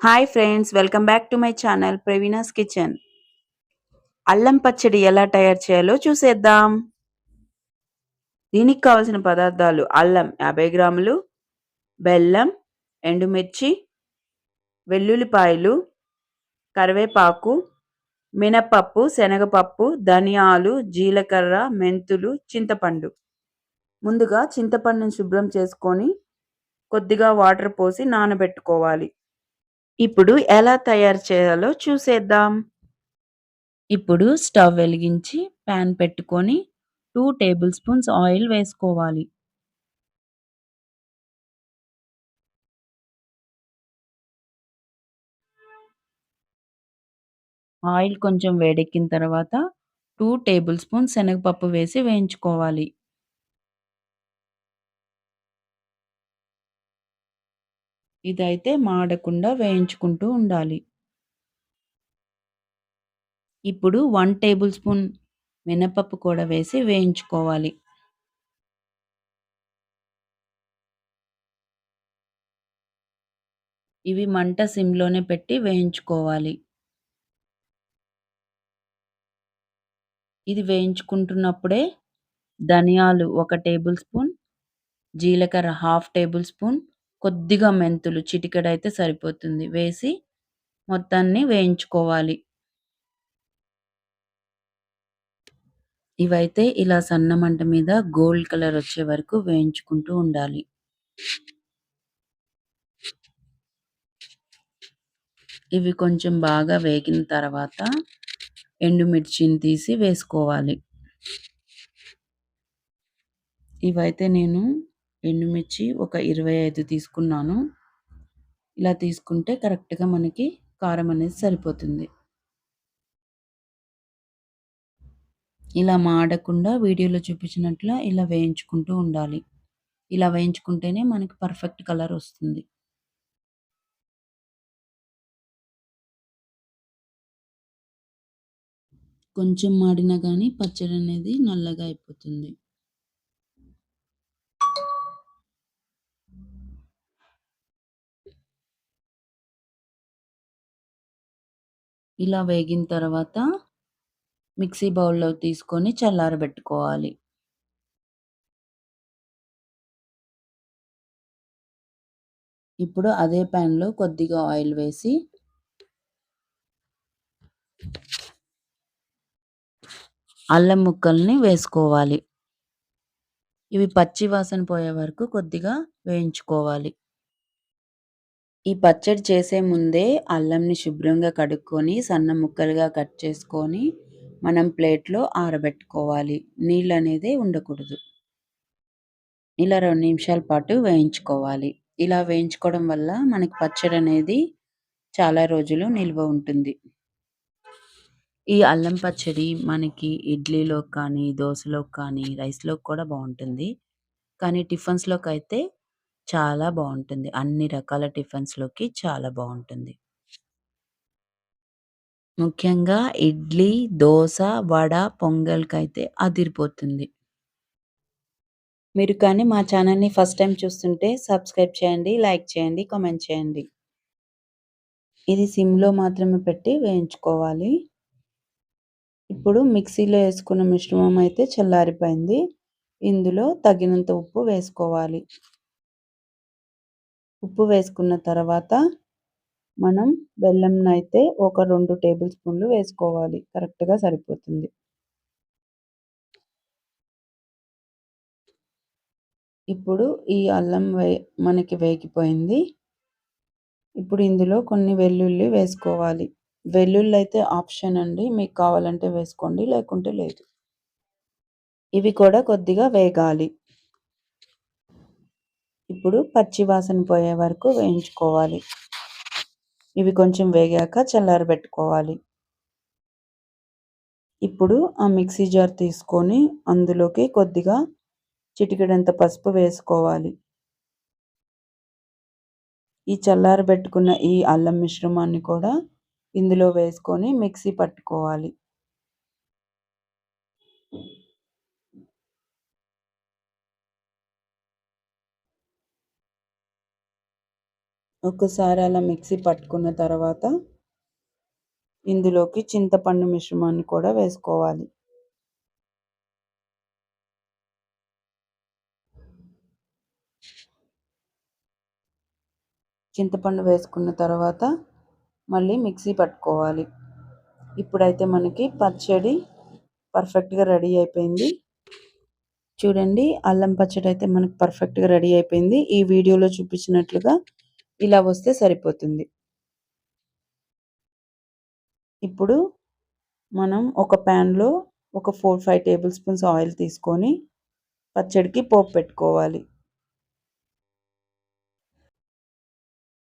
Hi friends welcome back to my channel Praveena's kitchen అల్లం పచ్చడి ఎలా తయారు చేయాలో చూసేద్దాం. దీనికి కావలసిన పదార్థాలు అల్లం యాభై గ్రాములు బెల్లం ఎండుమిర్చి వెల్లుల్లిపాయలు కరివేపాకు మినపప్పు శనగపప్పు ధనియాలు జీలకర్ర మెంతులు చింతపండు. ముందుగా చింతపండును శుభ్రం చేసుకొని కొద్దిగా వాటర్ పోసి నానబెట్టుకోవాలి. ఇప్పుడు ఎలా తయారు చేయాలో చూసేద్దాం. ఇప్పుడు స్టవ్ వెలిగించి ప్యాన్ పెట్టుకొని టూ టేబుల్ స్పూన్స్ ఆయిల్ వేసుకోవాలి. ఆయిల్ కొంచెం వేడెక్కిన తర్వాత టూ టేబుల్ స్పూన్స్ శనగపప్పు వేసి వేయించుకోవాలి. ఇదైతే మాడకుండా వేయించుకుంటూ ఉండాలి. ఇప్పుడు వన్ టేబుల్ స్పూన్ మినపప్పు కూడా వేసి వేయించుకోవాలి. ఇవి మంట సిమ్లోనే పెట్టి వేయించుకోవాలి. ఇది వేయించుకుంటున్నప్పుడే ధనియాలు ఒక టేబుల్ స్పూన్ జీలకర్ర హాఫ్ టేబుల్ స్పూన్ కొద్దిగా మెంతులు చిటికెడైతే సరిపోతుంది. వేసి మొత్తాన్ని వేయించుకోవాలి. ఇవైతే ఇలా సన్న మంట మీద గోల్డ్ కలర్ వచ్చే వరకు వేయించుకుంటూ ఉండాలి. ఇవి కొంచెం బాగా వేగిన తర్వాత ఎండుమిర్చిని తీసి వేసుకోవాలి. ఇవైతే నేను ఎండుమిర్చి ఒక ఇరవై ఐదు తీసుకున్నాను. ఇలా తీసుకుంటే కరెక్ట్గా మనకి కారం అనేది సరిపోతుంది. ఇలా మాడకుండా వీడియోలో చూపించినట్లు ఇలా వేయించుకుంటూ ఉండాలి. ఇలా వేయించుకుంటేనే మనకి పర్ఫెక్ట్ కలర్ వస్తుంది. కొంచెం మాడినా కానీ పచ్చడి అనేది నల్లగా అయిపోతుంది. ఇలా వేగిన తర్వాత మిక్సీ బౌల్లో తీసుకొని చల్లారబెట్టుకోవాలి. ఇప్పుడు అదే ప్యాన్లో కొద్దిగా ఆయిల్ వేసి అల్లం ముక్కల్ని వేసుకోవాలి. ఇవి పచ్చి వాసన పోయే వరకు కొద్దిగా వేయించుకోవాలి. ఈ పచ్చడి చేసే ముందే అల్లంని శుభ్రంగా కడుక్కొని సన్న ముక్కలుగా కట్ చేసుకొని మనం ప్లేట్లో ఆరబెట్టుకోవాలి. నీళ్ళు అనేది ఉండకూడదు. ఇలా రెండు నిమిషాల పాటు వేయించుకోవాలి. ఇలా వేయించుకోవడం వల్ల మనకి పచ్చడి అనేది చాలా రోజులు నిల్వ ఉంటుంది. ఈ అల్లం పచ్చడి మనకి ఇడ్లీలో కానీ దోశలో కానీ రైస్లో కూడా బాగుంటుంది. కానీ టిఫిన్స్లోకి అయితే చాలా బాగుంటుంది అన్ని రకాల టిఫిన్స్‌లోకి చాలా బాగుంటుంది ముఖ్యంగా ఇడ్లీ, దోస, వడ, పొంగల్‌కైతే అదిరిపోతుంది. మీరు కానీ మా ఛానల్‌ని ఫస్ట్ టైం చూస్తుంటే సబ్స్క్రైబ్ చేయండి, లైక్ చేయండి, కామెంట్ చేయండి. ఇది సిమ్‌లో మాత్రమే పెట్టి వేయించుకోవాలి. ఇప్పుడు మిక్సీలో వేసుకున్న మిశ్రమం అయితే చల్లారిపోయింది. ఇందులో తగినంత ఉప్పు వేసుకోవాలి. ఉప్పు వేసుకున్న తర్వాత మనం అయితే ఒక రెండు టేబుల్ స్పూన్లు వేసుకోవాలి. కరెక్ట్గా సరిపోతుంది. ఇప్పుడు ఈ అల్లం వే మనకి వేగిపోయింది. ఇప్పుడు ఇందులో కొన్ని వెల్లుల్లి వేసుకోవాలి. వెల్లుల్లి అయితే ఆప్షన్ అండి. మీకు కావాలంటే వేసుకోండి లేకుంటే లేదు. ఇవి కూడా కొద్దిగా వేగాలి. ఇప్పుడు పచ్చి వాసన పోయే వరకు వేయించుకోవాలి. ఇవి కొంచెం వేగాక చల్లారబెట్టుకోవాలి ఇప్పుడు ఆ మిక్సీ జార్ తీసుకొని అందులోకి కొద్దిగా చిటికెడంత పసుపు వేసుకోవాలి. ఈ చల్లారబెట్టుకున్న ఈ అల్లం మిశ్రమాన్ని కూడా ఇందులో వేసుకొని మిక్సీ పట్టుకోవాలి. ఒక్కసారి అలా మిక్సీ పట్టుకున్న తర్వాత ఇందులోకి చింతపండు మిశ్రమాన్ని కూడా వేసుకోవాలి. చింతపండు వేసుకున్న తర్వాత మళ్ళీ మిక్సీ పట్టుకోవాలి. ఇప్పుడైతే మనకి పచ్చడి పర్ఫెక్ట్గా రెడీ అయిపోయింది. చూడండి అల్లం పచ్చడి అయితే మనకు పర్ఫెక్ట్గా రెడీ అయిపోయింది. ఈ వీడియోలో చూపించినట్లుగా ఇలా వస్తే సరిపోతుంది. ఇప్పుడు మనం ఒక ప్యాన్లో ఒక four five tablespoons oil తీసుకొని పచ్చడికి పోపు పెట్టుకోవాలి.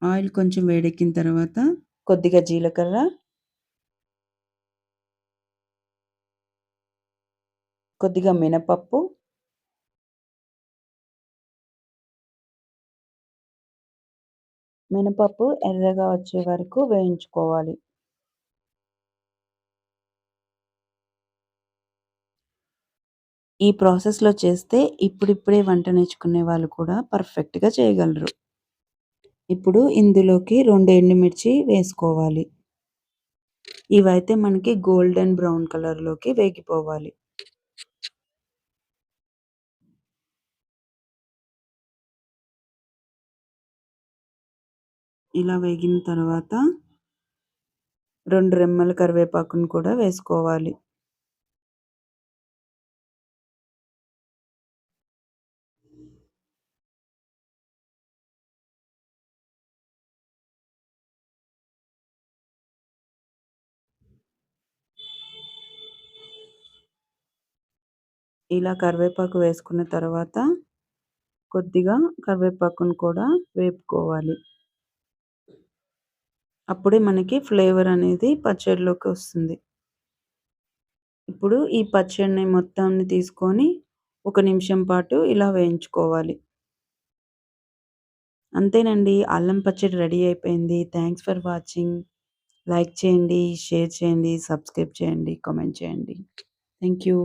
ఆయిల్ కొంచెం వేడెక్కిన తర్వాత కొద్దిగా జీలకర్ర. కొద్దిగా మినపప్పు. మినపప్పు ఎర్రగా వచ్చే వరకు వేయించుకోవాలి. ఈ ప్రాసెస్లో చేస్తే ఇప్పుడిప్పుడే వంట నేర్చుకునే వాళ్ళు కూడా పర్ఫెక్ట్గా చేయగలరు. ఇప్పుడు ఇందులోకి రెండు ఎండుమిర్చి వేసుకోవాలి. ఇవైతే మనకి గోల్డెన్ బ్రౌన్ కలర్లోకి వేగిపోవాలి. ఇలా వేగిన తర్వాత రెండు రెమ్మల కరివేపాకును కూడా వేసుకోవాలి. ఇలా కరివేపాకు వేసుకున్న తర్వాత కొద్దిగా కరివేపాకును కూడా వేపుకోవాలి. అప్పుడే మనకి ఫ్లేవర్ అనేది పచ్చడిలోకి వస్తుంది. ఇప్పుడు ఈ పచ్చడిని మొత్తాన్ని తీసుకొని ఒక నిమిషం పాటు ఇలా వేయించుకోవాలి. అంతేనండి అల్లం పచ్చడి రెడీ అయిపోయింది. థ్యాంక్స్ ఫర్ వాచింగ్ లైక్ చేయండి షేర్ చేయండి సబ్స్క్రైబ్ చేయండి కామెంట్ చేయండి. Thank you